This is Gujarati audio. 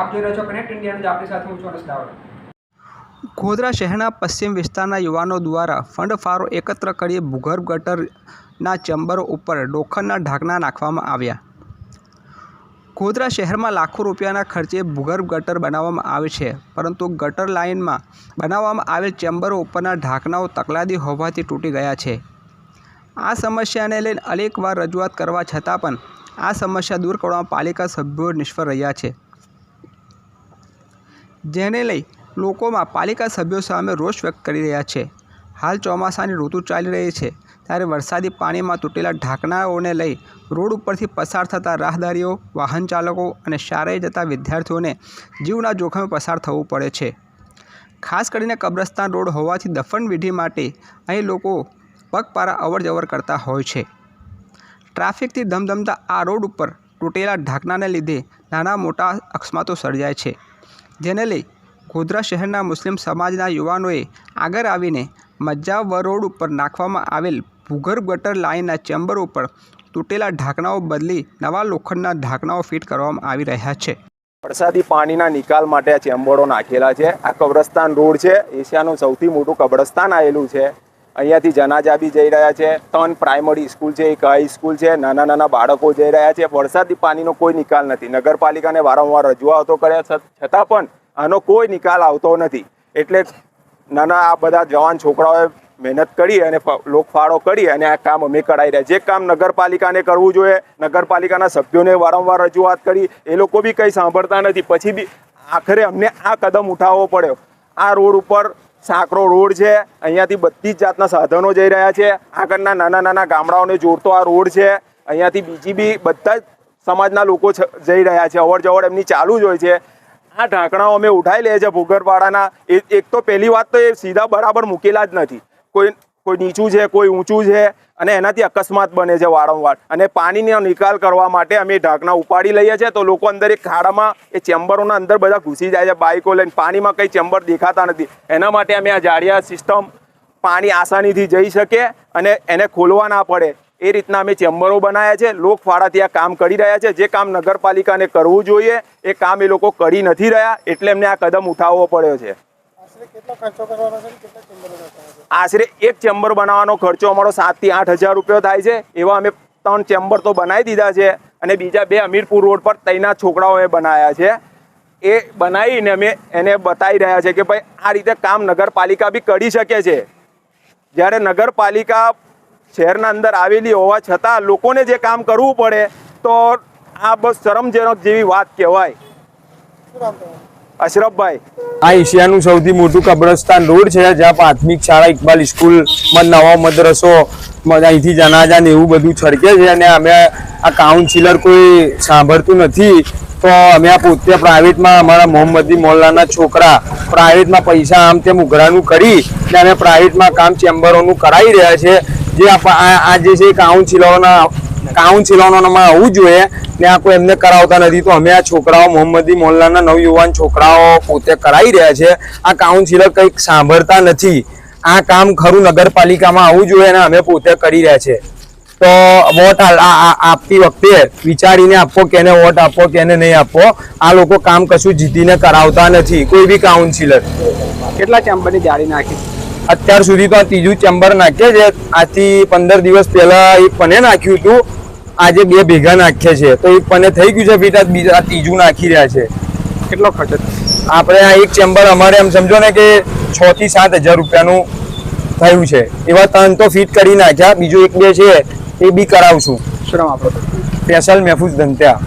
આપ જોઈ રહ્યા છો કનેક્ટ ઇન્ડિયાનું આપણી સાથે હું છું અનસ ગોધરા શહેરના પશ્ચિમ વિસ્તારના યુવાનો દ્વારા ફંડ ફાળો એકત્ર કરી ભૂગર્ભ ગટરના ચેમ્બરો ઉપર ડોખરના ઢાંકણા નાખવામાં આવ્યા. ગોધરા શહેરમાં લાખો રૂપિયાના ખર્ચે ભૂગર્ભ ગટર બનાવવામાં આવે છે, પરંતુ ગટર લાઇનમાં બનાવવામાં આવેલ ચેમ્બરો ઉપરના ઢાંકણાઓ તકલાદી હોવાથી તૂટી ગયા છે. આ સમસ્યાને લઈને અનેકવાર રજૂઆત કરવા છતાં પણ આ સમસ્યા દૂર કરવામાં પાલિકા સભ્યો નિષ્ફળ રહ્યા છે. જેને લઈ લોકોમાં પાલિકા સભ્યો સામે રોષ વ્યક્ત કરી રહ્યા છે. હાલ ચોમાસાની ઋતુ ચાલી રહી છે. ત્યારે વરસાદી પાણીમાં તૂટેલા ઢાંકણાઓને લઈ રોડ ઉપરથી પસાર થતા રાહદારીઓ, વાહન ચાલકો અને શાળાએ જતા વિદ્યાર્થીઓને જીવના જોખમે પસાર થવું પડે છે. ખાસ કરીને કબ્રસ્તાન રોડ હોવાથી દફન વિધિ માટે અહીં લોકો પગપારા અવરજવર કરતા હોય છે. ટ્રાફિકથી ધમધમતા આ રોડ ઉપર તૂટેલા ઢાંકણાને લીધે નાના મોટા અકસ્માતો સર્જાય છે. જેને લઈ ગોધરા શહેરના મુસ્લિમ સમાજના યુવાનોએ આગળ આવીને મજાવર રોડ ઉપર નાખવામાં આવેલ ભૂગર્ભ ગટર લાઇનના ચેમ્બર ઉપર તૂટેલા ઢાંકણાઓ બદલી નવા લોખંડના ઢાંકણાઓ ફિટ કરવામાં આવી રહ્યા છે. વરસાદી પાણીના નિકાલ માટે આ ચેમ્બરો નાખેલા છે. આ કબ્રસ્તાન રોડ છે. એશિયાનું સૌથી મોટું કબ્રસ્તાન આવેલું છે. અહીંયાથી જનાજા બી જઈ રહ્યા છે. ત્રણ પ્રાઇમરી સ્કૂલ છે, એક હાઈ સ્કૂલ છે, નાના નાના બાળકો જઈ રહ્યા છે. વરસાદી પાણીનો કોઈ નિકાલ નથી. નગરપાલિકાને વારંવાર રજૂઆતો કર્યા છતાં પણ આનો કોઈ નિકાલ આવતો નથી. એટલે નાના આ બધા જવાન છોકરાઓએ મહેનત કરી અને લોકફાળો કરી અને આ કામ અમે કરાવી રહ્યા. જે કામ નગરપાલિકાને કરવું જોઈએ, નગરપાલિકાના સભ્યોને વારંવાર રજૂઆત કરી, એ લોકો બી કંઈ સાંભળતા નથી. પછી બી આખરે અમને આ કદમ ઉઠાવવો પડ્યો. આ રોડ ઉપર સાંકડો રોડ છે. અહીંયાથી બધી જ જાતના સાધનો જઈ રહ્યા છે. આગળના નાના નાના ગામડાઓને જોડતો આ રોડ છે. અહીંયાથી બીજી બી બધા જ સમાજના લોકો જઈ રહ્યા છે. અવર જવર એમની ચાલુ જ હોય છે. આ ઢાંકણાઓ અમે ઉઠાવી લઈએ છીએ ભૂગરવાડાના એક તો પહેલી વાત તો એ સીધા બરાબર મૂકેલા જ નથી. કોઈ કોઈ નીચું છે, કોઈ ઊંચું છે અને એનાથી અકસ્માત બને છે વારંવાર. અને પાણીનો નિકાલ કરવા માટે અમે ઢાંકણા ઉપાડી લઈએ છીએ તો લોકો અંદર એક ખાડામાં, એ ચેમ્બરોના અંદર બધા ઘૂસી જાય છે બાઇકો લઈને. પાણીમાં કંઈ ચેમ્બર દેખાતા નથી. એના માટે અમે આ જાળિયા સિસ્ટમ પાણી આસાનીથી જઈ શકે અને એને ખોલવા ના પડે. એ રીતના અમે ચેમ્બરો બનાવ્યા છે. લોકફાળાથી આ કામ કરી રહ્યા છે. જે કામ નગરપાલિકાને કરવું જોઈએ, એ કામ એ લોકો કરી નથી રહ્યા. એટલે એમને આ કદમ ઉઠાવવો પડ્યો છે. આશરે એક ચેમ્બર બનાવવાનો ખર્ચો અમારો સાતથી આઠ હજાર રૂપિયો થાય છે. એવા અમે ત્રણ ચેમ્બર તો બનાવી દીધા છે અને બીજા બે અમીરપુર રોડ પર તૈનાત છોકરાઓ અમે બનાવ્યા છે. એ બનાવીને અમે એને બતાવી રહ્યા છે કે ભાઈ આ રીતે કામ નગરપાલિકા બી કરી શકે છે. જ્યારે નગરપાલિકા શહેરના અંદર આવેલી હોવા છતાં લોકોને જે કામ કરવું પડે તો આ બસ શરમજનક જેવી વાત કહેવાય? અશરફભાઈ આ એશિયાનું સૌથી મોટું કબ્રસ્તાન રોડ છે, જ્યાં પ્રાથમિક શાળા, ઇકબાલ સ્કૂલમાં નવો મદ્રસો અહીંથી જનાજા ને એવું બધું છડકે છે અને અમે આ કાઉન્સિલર કોઈ સાંભળતું નથી. તો અમે આ પોતે પ્રાઇવેટમાં અમારા મોહમ્મદી મોલ્લાના છોકરા પ્રાઇવેટમાં પૈસા આમ તેમ ઉઘરાનું કરી અને અમે પ્રાઇવેટમાં કામ ચેમ્બરોનું કરાવી રહ્યા છે. જે આ જે છે એ કાઉન્સિલોમાં આવવું જોઈએ ને આ કોઈ એમને કરાવતા નથી. તો અમે આ છોકરાઓ મોહમ્મદી મોલ્લાના નવયુવાન છોકરાઓ પોતે કરાવી રહ્યા છે. આ કાઉન્સિલર કંઈક સાંભળતા નથી. આ કામ ખરું નગરપાલિકામાં આવવું જોઈએ અને અમે પોતે કરી રહ્યા છે. તો વોટ આપતી વખતે વિચારીને આપો કેને વોટ આપો કેને નહીં આપો. આ લોકો કામ કશું જીતીને કરાવતા નથી. કોઈ બી કાઉન્સિલર. કેટલા ચેમ્બરની જાળી નાખી? અત્યાર સુધી તો આ ત્રીજું ચેમ્બર નાખીએ છે. આથી પંદર દિવસ પહેલા એક પને નાખ્યું હતું. આજે બે ભેગા નાખીએ છે તો એક પને થઈ ગયું છે ફીટ બીજા ત્રીજું નાખી રહ્યા છે. કેટલો ખર્ચો આપણે આ એક ચેમ્બર અમારે એમ સમજો ને કે છ થી સાત હજાર રૂપિયાનું થયું છે. એવા ત્રણ તો ફિટ કરી નાખ્યા બીજું એક બે છે એ બી કરાવશું. શું નામ આપણો? સ્પેશિયલ મહેફૂઝ ધંત્યા